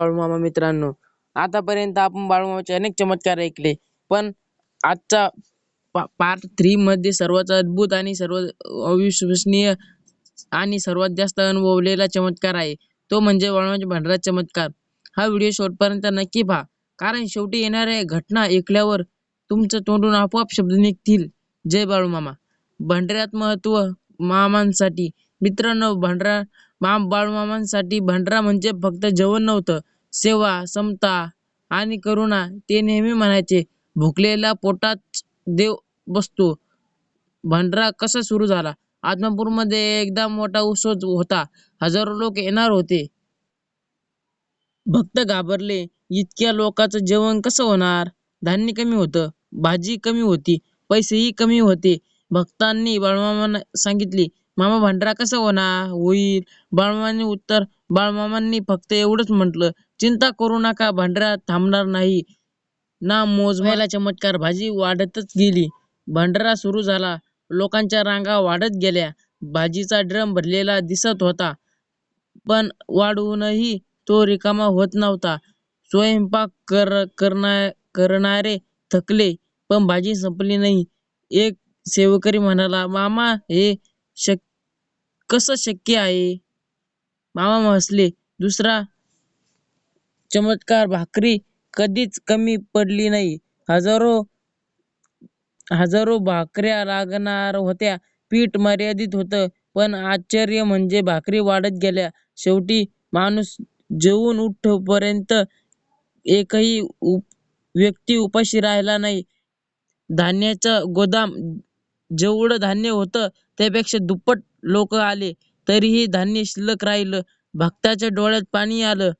बाळूमामा मित्रांनो. आतापर्यंत आपण बाळूमामाचे अनेक चमत्कार ऐकले पण आजचा पार्ट थ्री मध्ये सर्वात अद्भुत आणि सर्व अविश्वसनीय आणि सर्वात जास्त अनुभवलेला चमत्कार आहे. तो म्हणजे बाळूमामाच्या भांडराचा चमत्कार. हा व्हिडिओ शेवटपर्यंत नक्की पहा कारण शेवटी येणाऱ्या घटना ऐकल्यावर तुमच्या तोंडून आपोआप शब्द निघतील. जय बाळूमामा. भांडऱ्यात महत्त्व मामांसाठी. मित्रांनो भंडारा बाळूमामांसाठी भांडरा म्हणजे फक्त जेवण नव्हतं. सेवा समता आणि करुणा ते नेहमी म्हणायचे. भुकलेल्या पोटात देव बसतो. भांडरा कसा सुरू झाला? आदमापूरमध्ये एकदा मोठा उत्सव होता. हजारो लोक येणार होते. भक्त घाबरले. इतक्या लोकांचं जेवण कसं होणार? धान्य कमी होतं. भाजी कमी होती. पैसेही कमी होते. भक्तांनी बाळूमामांना सांगितले मामा भांडरा कसा होणार? होईल. बाळमामांनी उत्तर बाळमामांनी फक्त एवढंच म्हटलं चिंता करू नका भांडरा थांबणार नाही. ना मोजवायला चमत्कार भाजी वाढतच गेली. भांडारा सुरू झाला. लोकांच्या रांगा वाढत गेल्या. भाजीचा ड्रम भरलेला दिसत होता. पण वाढवूनही तो रिकामा होत नव्हता. स्वयंपाक कर करणारे थकले पण भाजी संपली नाही. एक सेवकरी म्हणाला मामा हे शक कसं शक्य आहे? मामा हसले दुसरा चमत्कार भाकरी कधीच कमी पडली नाही. हजारो हजारो भाकऱ्या लागणार होत्या. पीठ मर्यादित होतं. पण आश्चर्य म्हणजे भाकरी वाढत गेल्या. शेवटी माणूस जेवून उठपर्यंत एकही उप व्यक्ती उपाशी राहिला नाही. धान्याचा गोदाम जेवढं धान्य होतं त्यापेक्षा दुप्पट लोक आले तरीही धान्य शिल्लक राहिलं. भक्ताच्या डोळ्यात पाणी आलं.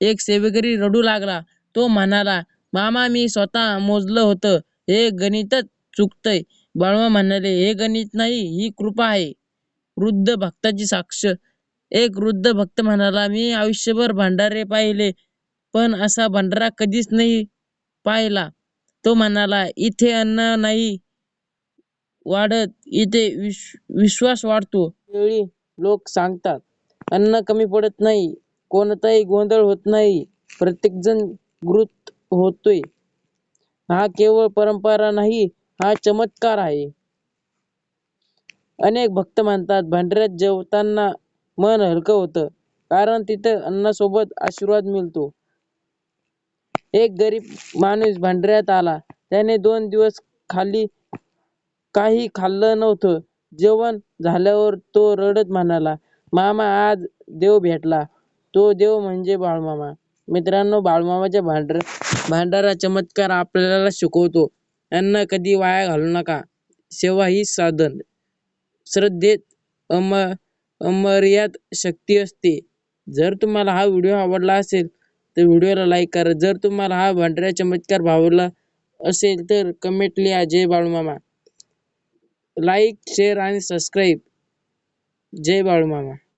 एक सेवेकरी रडू लागला. तो म्हणाला मामा मी स्वतः मोजलं होतं. हे गणितच चुकतंय. बाळमा म्हणाले हे गणित नाही ही कृपा आहे. वृद्ध भक्ताची साक्ष. एक वृद्ध भक्त म्हणाला मी आयुष्यभर भांडारे पाहिले पण असा भांडारा कधीच नाही पाहिला. तो म्हणाला इथे अन्न नाही वाढत इथे विश्वास वाढतो. वेळी लोक सांगतात अन्न कमी पडत नाही कोणताही गोंधळ होत नाही प्रत्येकजण गृत होतोय. हा केवळ परंपरा नाही हा चमत्कार आहे. अनेक भक्त म्हणतात भांडऱ्यात जेवताना मन हलकं होतं कारण तिथं अन्नासोबत आशीर्वाद मिळतो. एक गरीब माणूस भांडऱ्यात आला. त्याने दोन दिवस खाली काही खाल्लं नव्हतं. जेवण झाल्यावर तो रडत म्हणाला मामा आज देव भेटला. तो देव म्हणजे बाळमामा. मित्रांनो बाळमामाच्या भांडार भांडारा चमत्कार आपल्याला शिकवतो. अन्न कधी वाया घालू नका. सेवा ही साधन. श्रद्धेत अम अमर्याद शक्ती असते. जर तुम्हाला हा व्हिडिओ आवडला असेल तर व्हिडिओला लाईक करा. जर तुम्हाला हा भांडऱ्या चमत्कार भावला असेल तर कमेंट लिहा. जय बाळूमामा. लाईक शेअर आणि सबस्क्राईब जय बाळूमामा.